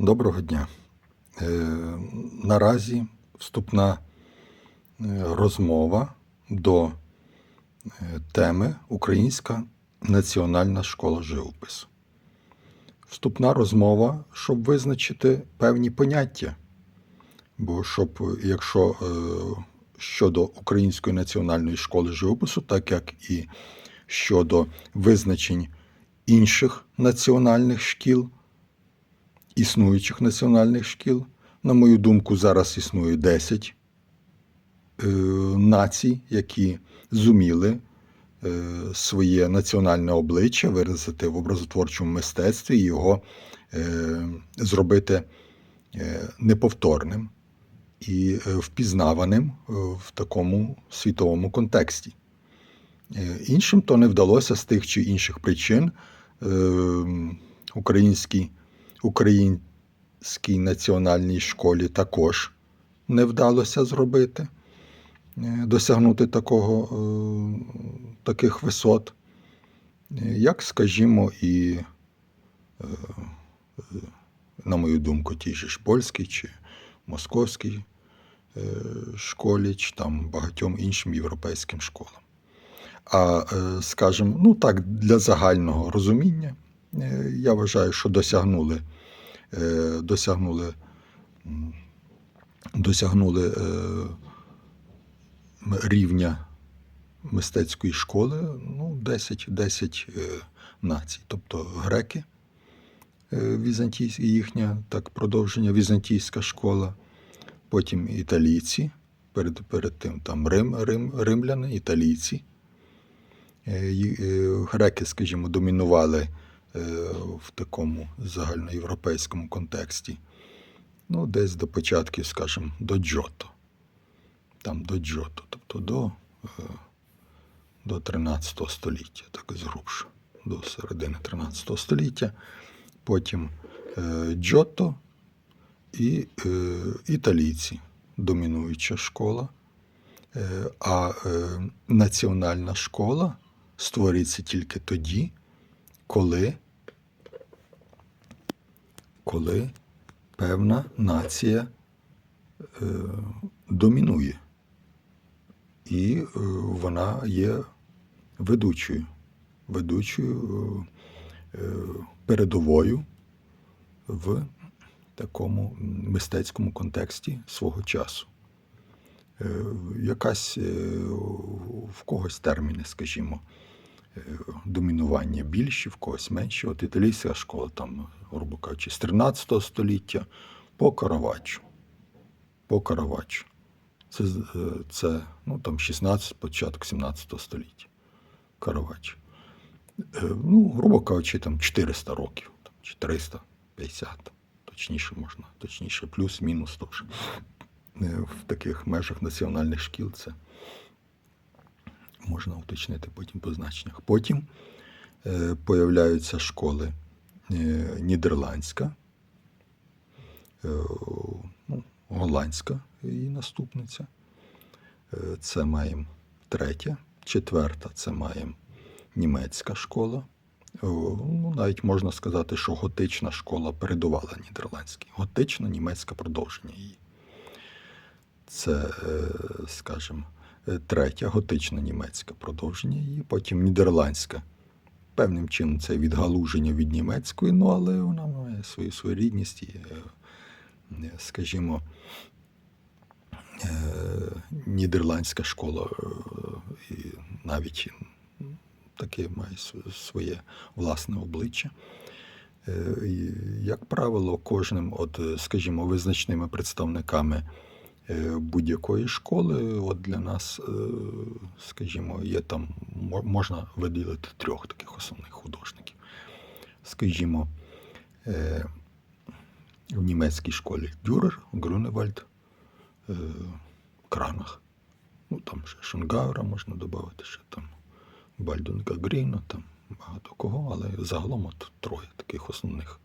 Доброго дня. Е, Наразі вступна е, розмова до е, теми Українська національна школа живопису. Вступна розмова, щоб визначити певні поняття. Бо щоб, якщо щодо Української національної школи живопису, так як і щодо визначень інших національних шкіл, існуючих національних шкіл. На мою думку, зараз існує 10 е, націй, які зуміли е, своє національне обличчя виразити в образотворчому мистецтві і його е, зробити неповторним і впізнаваним в такому світовому контексті. Іншим то не вдалося з тих чи інших причин. Українській, українській національній школі також не вдалося зробити, е, досягнути такого, е, таких висот, як, скажімо, і, е, на мою думку, же ж польській чи московській школі, чи там багатьом іншим європейським школам. А, скажімо, ну так, для загального розуміння, я вважаю, що досягнули, е, досягнули, досягнули е, рівня мистецької школи ну, 10, 10 е, націй. Тобто греки, е, візантійські, їхня так, продовження візантійська школа, потім італійці, перед, перед тим там Рим, Рим, римляни, італійці. Е, е, Греки, скажімо, домінували е, в такому загальноєвропейському контексті. Ну, десь до початків, скажімо, до Джото. Там до Джото, тобто до, е, до 13 століття, так згрубше, до середини 13 століття. Потім е, Джото і е, італійці, домінуюча школа. Е, А е, національна школа створюється тільки тоді, коли, коли певна нація е, домінує. І е, вона є ведучою, ведучою е, передовою в такому мистецькому контексті свого часу. Е, якась е, в когось терміни, скажімо, домінування більші, в когось менші. От італійська школа, там, грубо кажучи, з 13 століття по Караваччо. По Караваччо. Це, е, це ну, там 16, початок 17 століття. Караваччо. Е, Ну, грубо кажучи, там 400 років, там, чи 350, точніше можна, точніше, плюс-мінус теж. Е, В таких межах національних шкіл це можна уточнити потім по значеннях. Потім е, появляються школи е, нідерландська, е, ну, голландська її наступниця. Е, Це маємо третя, четверта це маємо німецька школа. Ну, навіть можна сказати, що готична школа передувала нідерландській. Готична німецьке продовження її. Це, е, скажімо, третя готична німецька продовження її, потім нідерландська. Певним чином це відгалуження від німецької, ну але вона має свою своєрідність е, е, скажімо, е, нідерландська школа е, і навіть таке має своє власне обличчя. Е, Як правило, кожним, от, е, скажімо, визначними представниками е, будь-якої школи, от для нас, е, скажімо, є там, можна виділити трьох таких основних художників. Скажімо, е, в німецькій школі Дюрер, Груневальд, е, Кранах. Ну, там ще Шунгаура можна додати, ще там Бальдунга Гріна, там багато кого, але загалом от троє таких основних.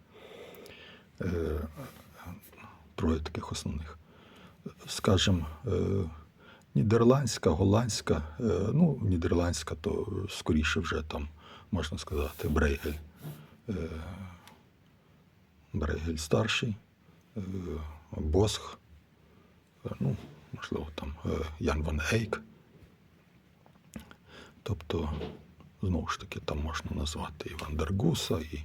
Е, троє таких основних. Скажімо, е, нідерландська, голландська, е, ну, нідерландська, то скоріше вже там, можна сказати, Брейгель. Е, Брейгель старший, Босх, ну, можливо, там Ян Ван Ейк. Тобто, знову ж таки, там можна назвати і Вандергуса, і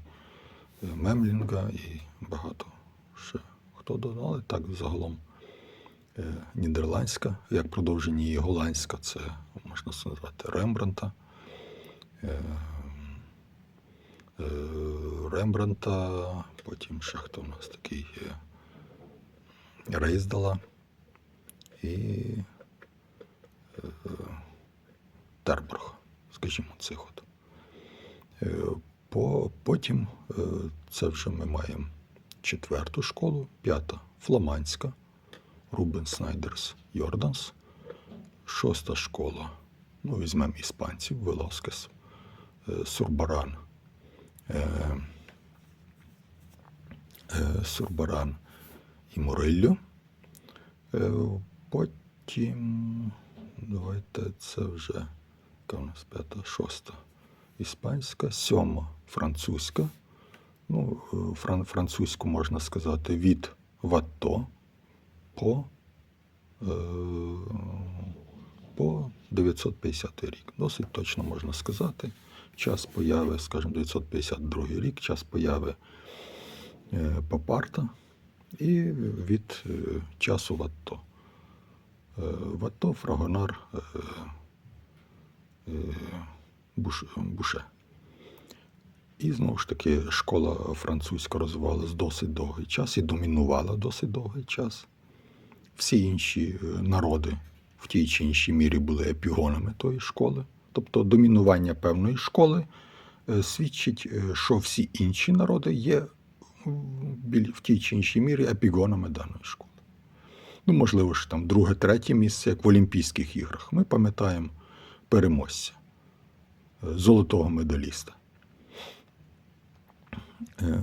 Мемлінга, і багато ще хто додав, але так загалом нідерландська, як продовження її голландська, це можна назвати Рембранта. Е, е, Рембранта, потім ще хто у нас такий є. Рейздала і е, Тербург, скажімо, цих от. Е, По, потім е, це вже ми маємо четверту школу, п'ята фламандська, Рубен Снайдерс Йорданс, шоста школа, ну, візьмемо іспанців, Велоскес, е, Сурбаран, е, е, Сурбаран і Муриллю. Е, Потім, давайте це вже яка у нас п'ята, шоста. Іспанська, сьома. Французька. Ну, фран, французьку можна сказати від Ватто по, е, по 950 рік. Досить точно можна сказати. Час появи, скажімо, 952 рік, час появи е, Папарта і від е, часу Ватто. Е, Ватто, Фрагонар, е, е, Буш, Буше. І знову ж таки школа французька розвивалась досить довгий час і домінувала досить довгий час. Всі інші е, народи в тій чи іншій мірі були епігонами тої школи. Тобто домінування певної школи е, свідчить, е, що всі інші народи є в тій чи іншій мірі епігонами даної школи. Ну, можливо, ж там друге, третє місце, як в Олімпійських іграх. Ми пам'ятаємо переможця, золотого медаліста. Е,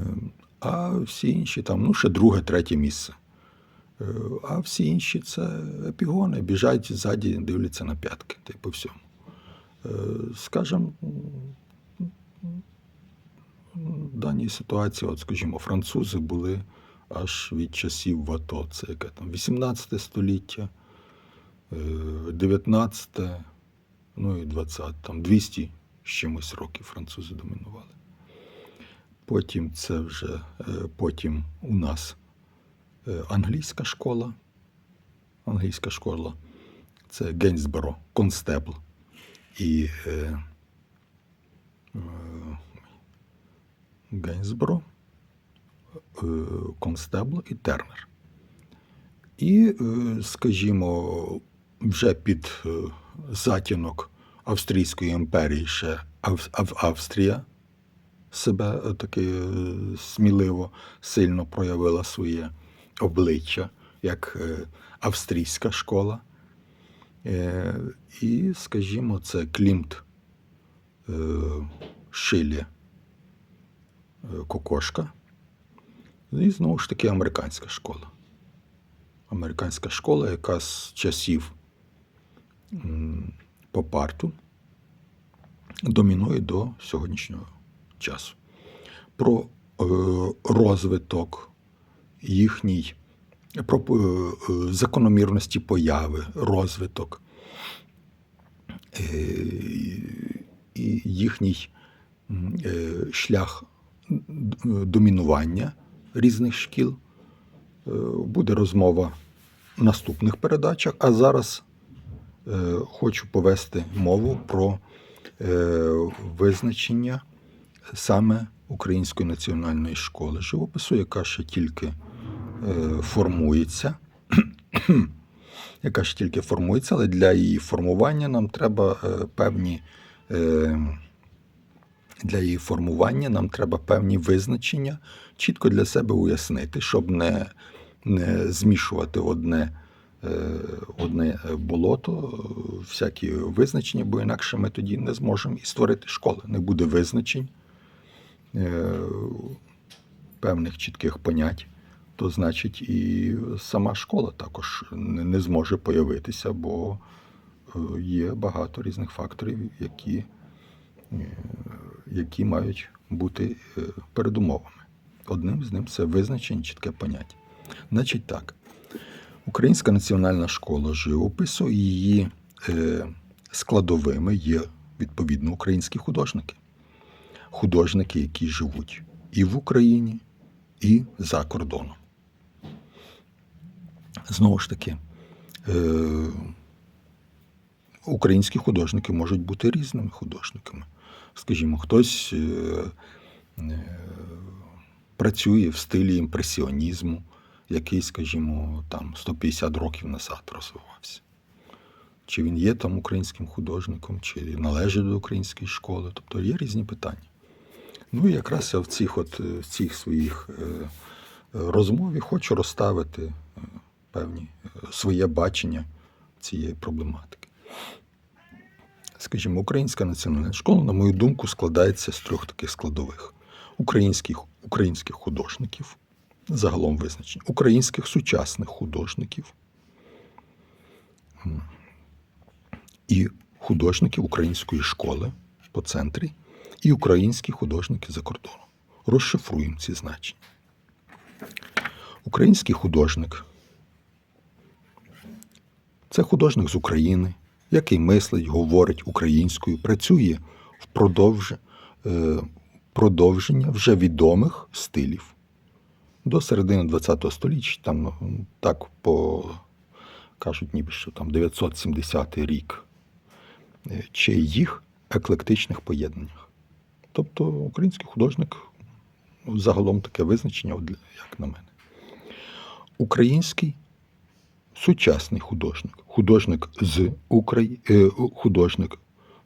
А всі інші там, ну, ще друге, третє місце. Е, А всі інші це епігони, біжать ззаді, дивляться на п'ятки, та по всьому. Е, Скажем, в даній ситуації, от, скажімо, французи були аж від часів ВАТО. Це яке там 18 століття, е, 19, ну і 20, там 200 з чимось років французи домінували. Потім це вже е, потім у нас е, англійська школа. Англійська школа це Гейнсборо, Констебл і е, е, Гейнсборо, е, Констебл і Тернер. І, е, скажімо, вже під е, затінок Австрійської імперії ще Ав- Ав- Австрія себе е, таки е, сміливо, сильно проявила своє обличчя як е, австрійська школа. Е, І, скажімо, це Клімт е, Шилі Кокошка. І знову ж таки американська школа. Американська школа, яка з часів попарту домінує до сьогоднішнього часу. Про розвиток їхній, про е, е, закономірності появи, розвиток е, їхній е, шлях домінування різних шкіл. Е, Буде розмова в наступних передачах, а зараз е, хочу повести мову про е, визначення саме Української національної школи живопису, яка ще тільки е, формується. яка ще тільки формується, але для її формування нам треба е, певні. Е, для її формування нам треба певні визначення чітко для себе уяснити, щоб не, не змішувати одне, е, одне болото, е, всякі визначення, бо інакше ми тоді не зможемо і створити школи. Не буде визначень е, певних чітких понять, то значить і сама школа також не, зможе появитися, бо е, є багато різних факторів, які, е, які мають бути е, передумовами. Одним з ним це визначення чітке поняття. Значить так, Українська національна школа живопису і її складовими є відповідно українські художники. Художники, які живуть і в Україні, і за кордоном. Знову ж таки, е, українські художники можуть бути різними художниками. Скажімо, хтось е, е, працює в стилі імпресіонізму, який, скажімо, там 150 років назад розвивався. Чи він є там українським художником, чи належить до української школи. Тобто є різні питання. Ну і якраз я в цих, от, в цих своїх розмові хочу розставити певні е, своє бачення цієї проблематики. Скажімо, Українська національна школа, на мою думку, складається з трьох таких складових: українських, українських художників, загалом визначені, українських сучасних художників і художників української школи по центрі, і українські художники за кордоном. Розшифруємо ці значення. Український художник це художник з України, який мислить, говорить українською, працює впродовж е, продовження вже відомих стилів. До середини ХХ століття, там так по кажуть, ніби що там 970 рік, е, чи їх еклектичних поєднаннях. Тобто український художник загалом таке визначення, як на мене. Український сучасний художник, художник з Украї... е, художник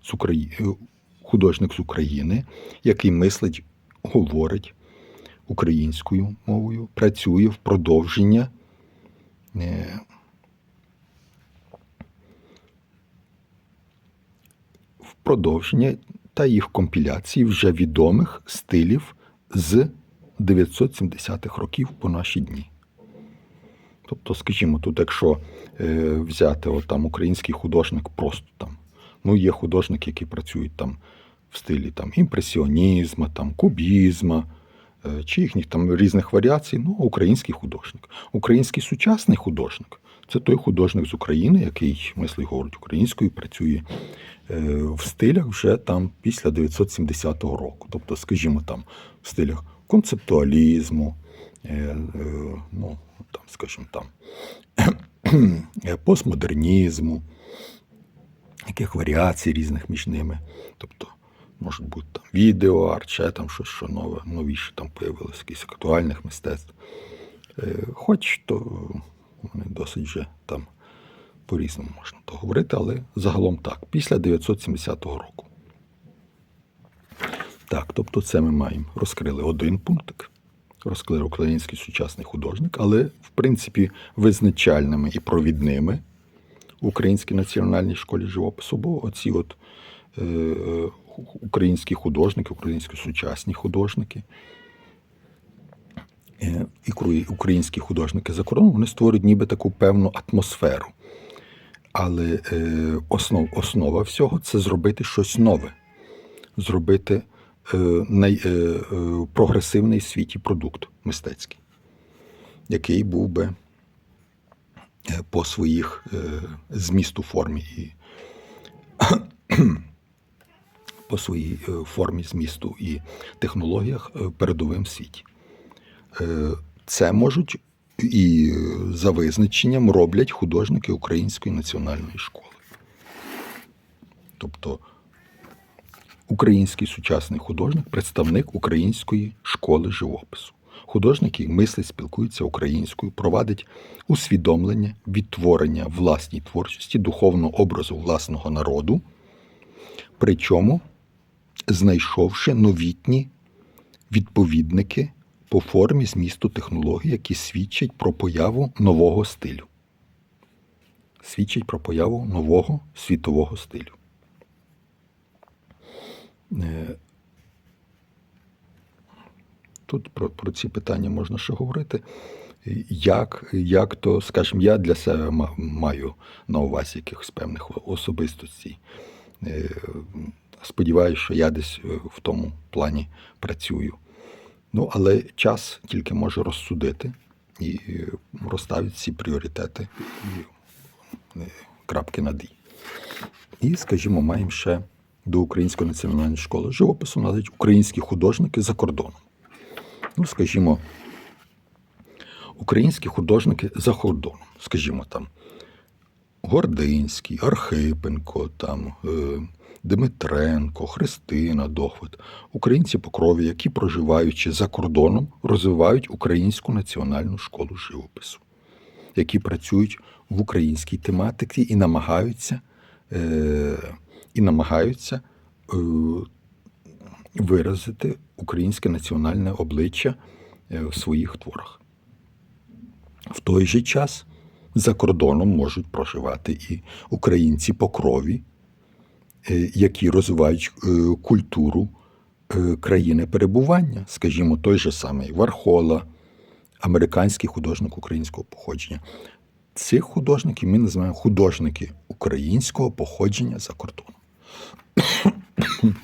з Украї... е, художник з України, який мислить, говорить українською мовою, працює в продовження е, в продовження та їх компіляції вже відомих стилів з 970-х років по наші дні. Тобто, скажімо, тут, якщо е, взяти от, там, український художник просто там, ну є художники, які працюють там в стилі там, імпресіонізму, там, кубізму, е, чи їхніх там різних варіацій, ну, український художник. Український сучасний художник це той художник з України, який мислить говорить українською, працює е, в стилях вже там після 970 року. Тобто, скажімо, там в стилях концептуалізму, ну, там, скажімо, там, е, постмодернізму, яких варіацій різних між ними. Тобто, можуть бути там відеоарт, ще там щось що нове, новіше там появилось, якісь актуальних мистецтв. Е, Хоч то вони досить вже там по-різному можна то говорити, але загалом так, після 970 року. Так, тобто це ми маємо. Розкрили один пунктик, розкрили український сучасний художник, але, в принципі, визначальними і провідними в Українській національній школі живопису, бо оці от е, е, українські художники, українські сучасні художники е, і українські художники за кордоном, вони створюють ніби таку певну атмосферу. Але е, основ, основа всього це зробити щось нове, зробити е, най, е, е, в світі продукт мистецький, який був би по своїх змісту формі і по своїй формі змісту і технологіях передовим в світі. Це можуть і за визначенням роблять художники Української національної школи. Тобто український сучасний художник, представник української школи живопису. Художник, який мислить, спілкується українською, провадить усвідомлення, відтворення власній творчості, духовного образу власного народу, причому знайшовши новітні відповідники по формі змісту технологій, які свідчать про появу нового стилю. Свідчать про появу нового світового стилю. Е, Тут про, про ці питання можна ще говорити. Як, як то, скажімо, я для себе маю на увазі якихось певних особистостей. Е, Сподіваюся, що я десь е, в тому плані працюю. Ну, але час тільки може розсудити і розставити всі пріоритети і крапки над «і». І, скажімо, маємо ще до Української національної школи живопису належать українські художники за кордоном. Ну, скажімо, українські художники за кордоном, скажімо там, Гординський, Архипенко, там, е, Дмитренко, Христина Дохвит, українці по крові, які, проживаючи за кордоном, розвивають українську національну школу живопису, які працюють в українській тематиці і намагаються, е, і намагаються е, виразити українське національне обличчя е, в своїх творах. В той же час за кордоном можуть проживати і українці по крові, е, які розвивають культуру країни перебування, скажімо, той же самий Вархола, американський художник українського походження. Цих художників ми називаємо художники українського походження за кордоном.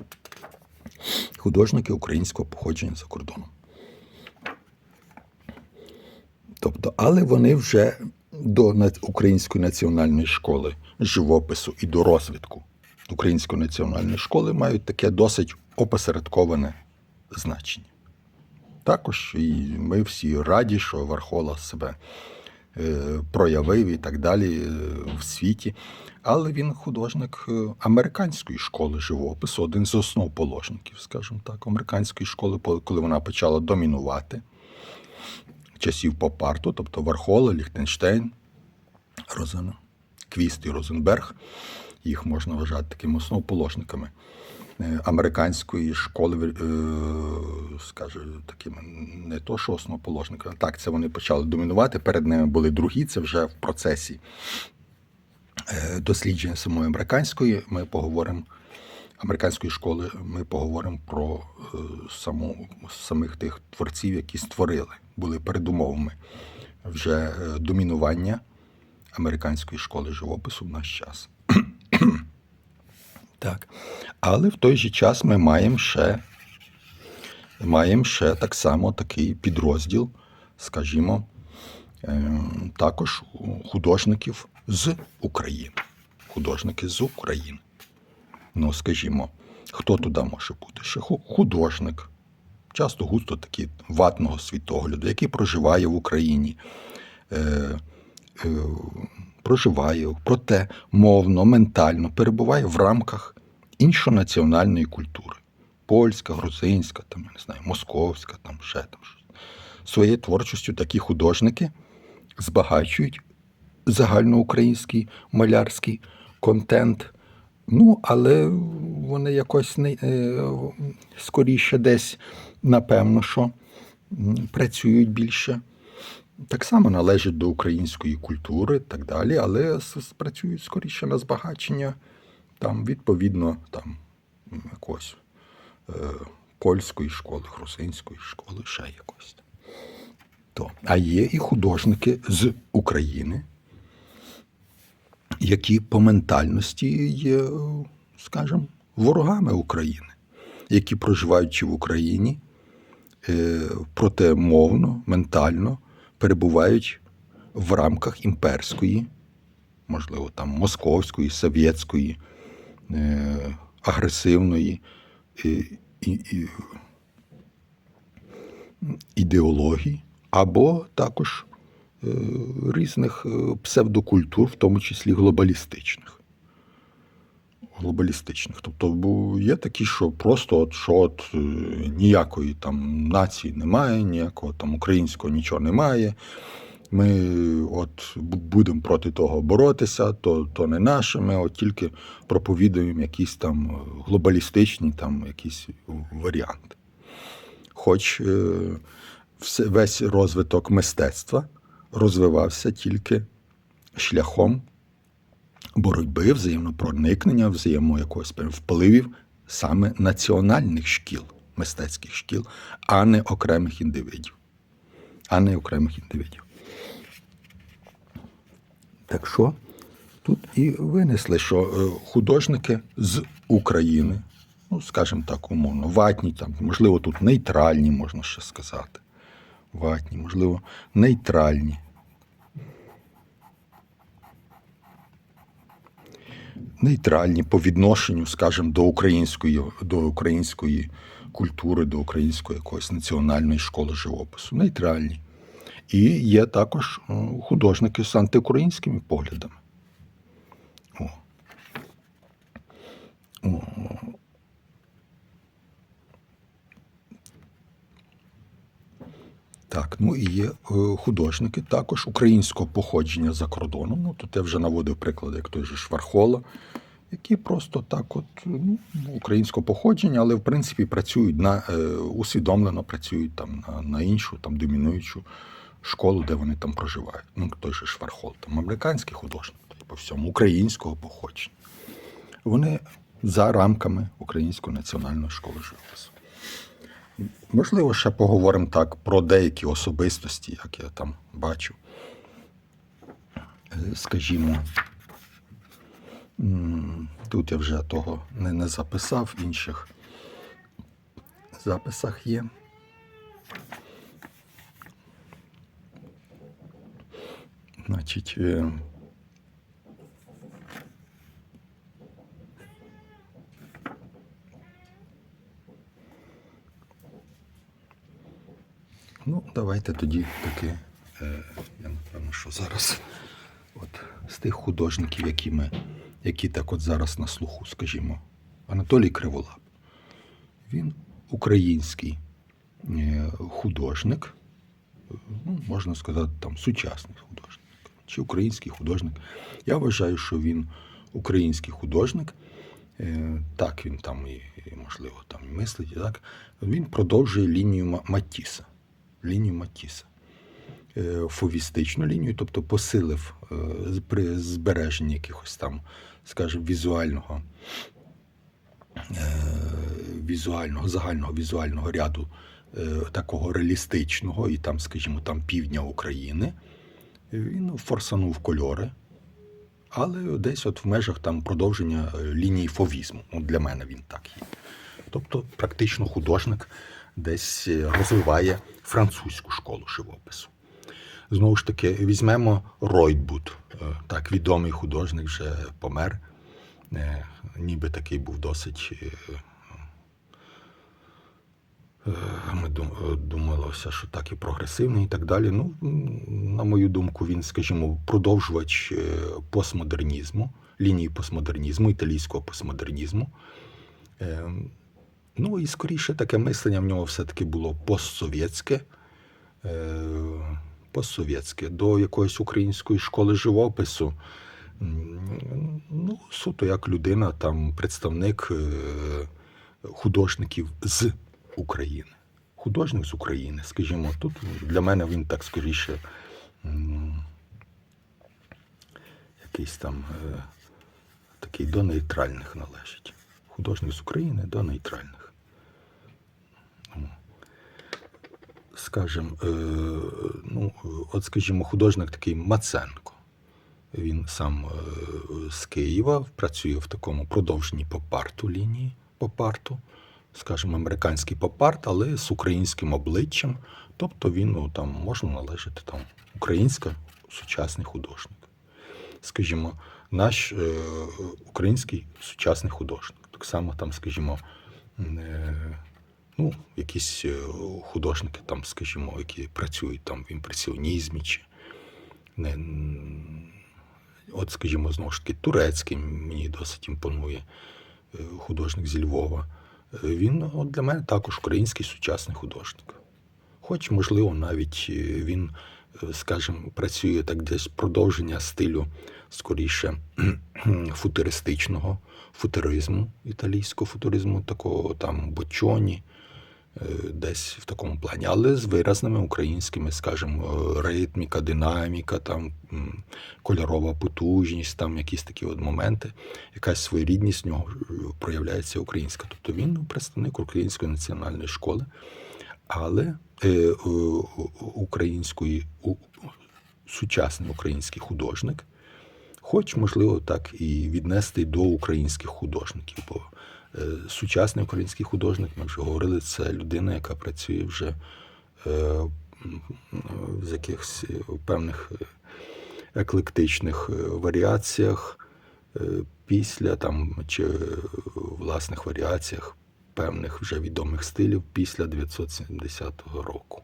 Художники українського походження за кордоном. Тобто, але вони вже до Української національної школи живопису і до розвитку Української національної школи мають таке досить опосередковане значення. Також і ми всі раді, що Вархола себе проявив і так далі е, в світі. Але він художник е, американської школи живопису, один з основоположників, скажімо так, американської школи, коли вона почала домінувати часів поп-арту, тобто Вархола, Ліхтенштейн, Розен, Квіст і Розенберг. Їх можна вважати такими основоположниками е, американської школи, е, скажу, такими не то, що основоположниками. Так, це вони почали домінувати. Перед ними були другі, це вже в процесі е, дослідження самої американської. Ми поговоримо американської школи. Ми поговоримо про е, саму самих тих творців, які створили, були передумовами вже е, домінування американської школи живопису в наш час. Так. Але в той же час ми маємо ще, маємо ще так само такий підрозділ, скажімо, е, також художників з України. Художники з України. Ну, скажімо, хто туди може бути? Ще художник, часто густо такий ватного світогляду, який проживає в Україні, е, е, проживає, проте мовно, ментально перебуває в рамках іншонаціональної культури. Польська, грузинська, там, я не знаю, московська, там ще там щось. Своєю творчістю такі художники збагачують загальноукраїнський малярський контент. Ну, але вони якось не е, скоріше десь, напевно, що працюють більше. Так само належать до української культури, так далі, але працюють скоріше на збагачення, там, відповідно, там, якось е, польської школи, грузинської школи, ще якось. То. А є і художники з України, які по ментальності є, скажімо, ворогами України, які проживаючи в Україні, е, проте мовно, ментально перебувають в рамках імперської, можливо, там московської, совєтської, агресивної е, і, ідеології, або також е, різних е, псевдокультур, в тому числі глобалістичних. Глобалістичних. Тобто є такі, що просто от, що от, ніякої там нації немає, ніякого там українського нічого немає. Ми от будемо проти того боротися, то, то не наше. Ми от тільки проповідуємо якісь там е, глобалістичні там якісь варіанти. Хоч е, весь розвиток мистецтва розвивався тільки шляхом боротьби, взаємопроникнення, взаємо якогось впливів саме національних шкіл, мистецьких шкіл, а не окремих індивидів. А не окремих індивидів. Так що тут і винесли, що е, художники з України, ну, скажімо так, умовно, ватні, там, можливо, тут нейтральні, можна ще сказати. Ватні, можливо, нейтральні. Нейтральні по відношенню, скажімо, до української, до української культури, до української якоїсь національної школи живопису. Нейтральні. І є також е, художники з антиукраїнськими поглядами. О. О. Так, ну і є е, художники також українського походження за кордоном. Ну, тут я вже наводив приклади, як той же Швархола, які просто так, от ну, українського походження, але в принципі працюють на е, усвідомлено працюють там на, на іншу, там домінуючу школу, де вони там проживають. Ну, той же Швархол, там американський художник, по всьому українського походження. Вони за рамками Української національної школи живопису. Можливо, ще поговоримо так про деякі особистості, як я там бачу. Е, Скажімо, тут я вже того не, не записав, в інших записах є. Значить, е, Ну, давайте тоді таки. Е, я напевно, що зараз от, з тих художників, які ми, які так от зараз на слуху, скажімо, Анатолій Криволап. Він український е, художник, ну, можна сказати, там сучасний художник чи український художник. Я вважаю, що він український художник. Е, Так, він там і, можливо там і мислить, і так. Він продовжує лінію Матіса. Лінію Матіса. Е, Фовістичну лінію, тобто посилив е, при збереженні якихось там, скажімо, візуального, візуального, загального візуального ряду такого реалістичного, і там, скажімо, там півдня України. Він форсанув кольори, але десь от в межах там продовження е, лінії фовізму. Ну, для мене він так є. Тобто, практично художник десь е, розвиває французьку школу живопису. Знову ж таки, візьмемо Ройтбуд, Е, так, відомий художник вже помер. Ніби такий був досить. Е, е, Ми дум- думалося, що так і прогресивний, і так далі. Ну, на мою думку, він, скажімо, продовжувач е, постмодернізму, лінії постмодернізму, італійського постмодернізму. Е, Ну і скоріше таке мислення в нього все-таки було постсовєтське, е, постсовєтське до якоїсь української школи живопису. Ну, суто як людина, там представник е, художників з України. Художник з України, скажімо, тут для мене він так скоріше якийсь там е, такий до нейтральних належить. Художник з України до нейтральних. Ну, Скажем, е, ну, от, скажімо, художник такий Маценко. Він сам е, з Києва працює в такому продовженні поп-арту лінії поп-арту, скажімо, американський поп-арт, але з українським обличчям. Тобто він ну, там можна належати там українська сучасний художник. Скажімо, наш е, український сучасний художник. Так само там, скажімо, е, ну, якісь е, художники, там, скажімо, які працюють там в імпресіонізмі чи не, от, скажімо, знову ж таки, турецький мені досить імпонує е, художник зі Львова. Він от для мене також український сучасний художник. Хоч, можливо, навіть е, він, е, скажімо, працює так десь продовження стилю скоріше футуристичного футуризму, італійського футуризму, такого там Бочоні, десь в такому плані, але з виразними українськими, скажімо, е, ритміка, динаміка, там кольорова потужність, там якісь такі от моменти, якась своєрідність в нього е, проявляється українська. Тобто він представник української національної школи, але е, е, української сучасний український художник. Хоч, можливо, так і віднести до українських художників, бо Е, Сучасний український художник, ми вже говорили, це людина, яка працює вже е, в якихось е, певних е, еклектичних е, варіаціях е, після там чи е, власних варіаціях певних вже відомих стилів після 970 року.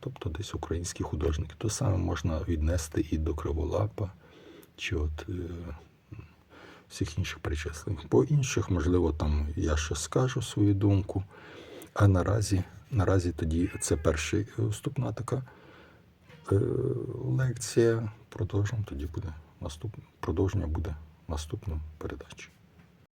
Тобто десь український художник. То саме можна віднести і до Криволапа, чи от е, всіх інших причислених. По інших, можливо, там я ще скажу свою думку. А наразі, наразі тоді це перший е, вступна така е, лекція. Продовжимо, тоді буде наступ... продовження буде наступним передачі.